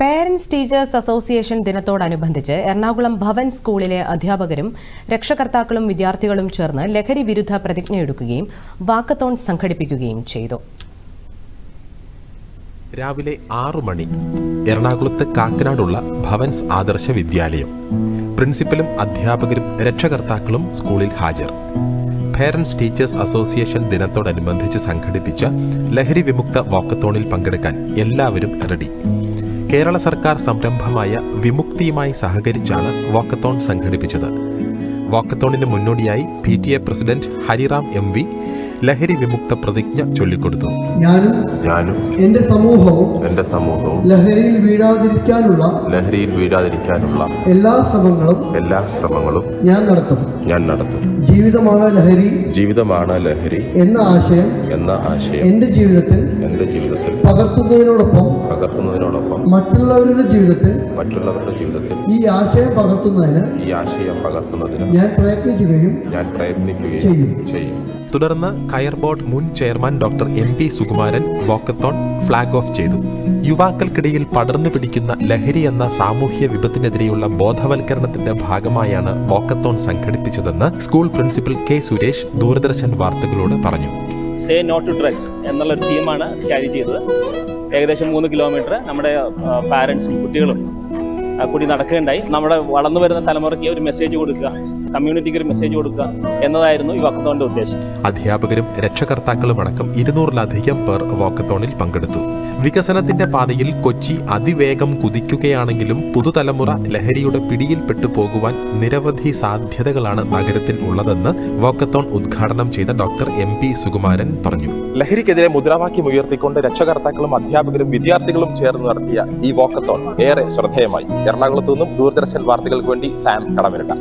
Parents teachers association ദിനത്തോടനുബന്ധിച്ച് എറണാകുളം ഭവൻ സ്കൂളിലെ അധ്യാപകരും രക്ഷകർത്താക്കളും വിദ്യാർത്ഥികളും ചേർന്ന് ലഹരി വിരുദ്ധ പ്രതിജ്ഞയെടുക്കുകയും വാക്കത്തോൺ സംഘടിപ്പിക്കുകയും ചെയ്തു. രാവിലെ ആറു മണി എറണാകുളത്ത് കാക്കനാടുള്ള ഭവൻസ് ആദർശ വിദ്യാലയം. പ്രിൻസിപ്പലും അധ്യാപകരും രക്ഷകർത്താക്കളും സ്കൂളിൽ ഹാജർ. പേരൻസ് ടീച്ചേഴ്സ് അസോസിയേഷൻ ദിനത്തോടനുബന്ധിച്ച് സംഘടിപ്പിച്ച ലഹരി വിമുക്ത വാക്കത്തോണിൽ പങ്കെടുക്കാൻ എല്ലാവരും റെഡി. കേരള സർക്കാർ സംരംഭമായ വിമുക്തിയുമായി സഹകരിച്ചാണ് വാക്കത്തോൺ സംഘടിപ്പിച്ചത്. വാക്കത്തോണിന് മുന്നോടിയായി P T A president Hariram M V ലഹരി വിമുക്ത പ്രതിജ്ഞ ചൊല്ലിക്കൊടുത്തു. ഞാനും ഞാനും എന്റെ സമൂഹവും എന്റെ സമൂഹവും ലഹരിയിൽ വീഴാതിരിക്കാനുള്ള ലഹരിയിൽ വീഴാതിരിക്കാനുള്ള എല്ലാ ശ്രമങ്ങളും എല്ലാ ശ്രമങ്ങളും ഞാൻ നടത്തും. ഞാൻ നടത്തും. ജീവിതമാണ് ലഹരി ജീവിതമാണ് ലഹരി എന്ന ആശയം എന്ന ആശയം എന്റെ ജീവിതത്തിൽ എന്റെ ജീവിതത്തിൽ പകർത്തുന്നതിനോടൊപ്പം പകർത്തുന്നതിനോടൊപ്പം മറ്റുള്ളവരുടെ ജീവിതത്തിൽ മറ്റുള്ളവരുടെ ജീവിതത്തിൽ ഈ ആശയം പകർത്തുന്നതിന് ഈ ആശയം പകർത്തുന്നതിന് ഞാൻ പ്രയത്നിക്കുകയും ഞാൻ പ്രയത്നിക്കുകയും ചെയ്യും. ചെയ്യും. തുടർന്ന് കയർ ബോർഡ് മുൻ chairman doctor M P Sukumaran walkathon flag off ചെയ്തു. യുവാക്കൾക്കിടയിൽ പടർന്നു പിടിക്കുന്ന ലഹരി എന്ന സാമൂഹ്യ വിപത്തിനെതിരെയുള്ള ബോധവൽക്കരണത്തിന്റെ ഭാഗമായാണ് walkathon സംഘടിപ്പിച്ചതെന്ന് school principal K Suresh Doordarshan വാർത്തകളോട് പറഞ്ഞു. സേ നോട്ട് ടു ഡ്രഗ്സ് എന്നുള്ള ഒരു തീമാണ് ക്യാരി ചെയ്തത്. ഏകദേശം മൂന്ന് കിലോമീറ്റർ നമ്മുടെ പാരൻസും കുട്ടികളും കൂടി നടക്കുകയുണ്ടായി. നമ്മുടെ വളർന്നു വരുന്ന തലമുറയ്ക്ക് ഒരു മെസ്സേജ് കൊടുക്കുക കമ്മ്യൂണിറ്റിക്ക് ഒരു മെസ്സേജ് കൊടുക്കുക എന്നതായിരുന്നു ഈ വാക്കത്തോണിന്റെ ഉദ്ദേശം. അധ്യാപകരും രക്ഷകർത്താക്കളും അടക്കം ഇരുന്നൂറിലധികം പേർ വാക്കത്തോണിൽ പങ്കെടുത്തു. വികസനത്തിന്റെ പാതയിൽ കൊച്ചി അതിവേഗം കുതിക്കുകയാണെങ്കിലും പുതുതലമുറ ലഹരിയുടെ പിടിയിൽപ്പെട്ടു പോകുവാൻ നിരവധി സാധ്യതകളാണ് നഗരത്തിൽ ഉള്ളതെന്ന് വോക്കത്തോൺ ഉദ്ഘാടനം ചെയ്ത ഡോക്ടർ എം പി സുകുമാരൻ പറഞ്ഞു. ലഹരിക്കെതിരെ മുദ്രാവാക്യം ഉയർത്തിക്കൊണ്ട് രക്ഷകർത്താക്കളും അധ്യാപകരും വിദ്യാർത്ഥികളും ചേർന്ന് നടത്തിയ ഈ വോക്കത്തോൺ ഏറെ ശ്രദ്ധേയമായി. എറണാകുളത്തു നിന്നും ദൂരദർശൻ വാർത്തകൾക്ക് വേണ്ടി സാം കടമിരട്ട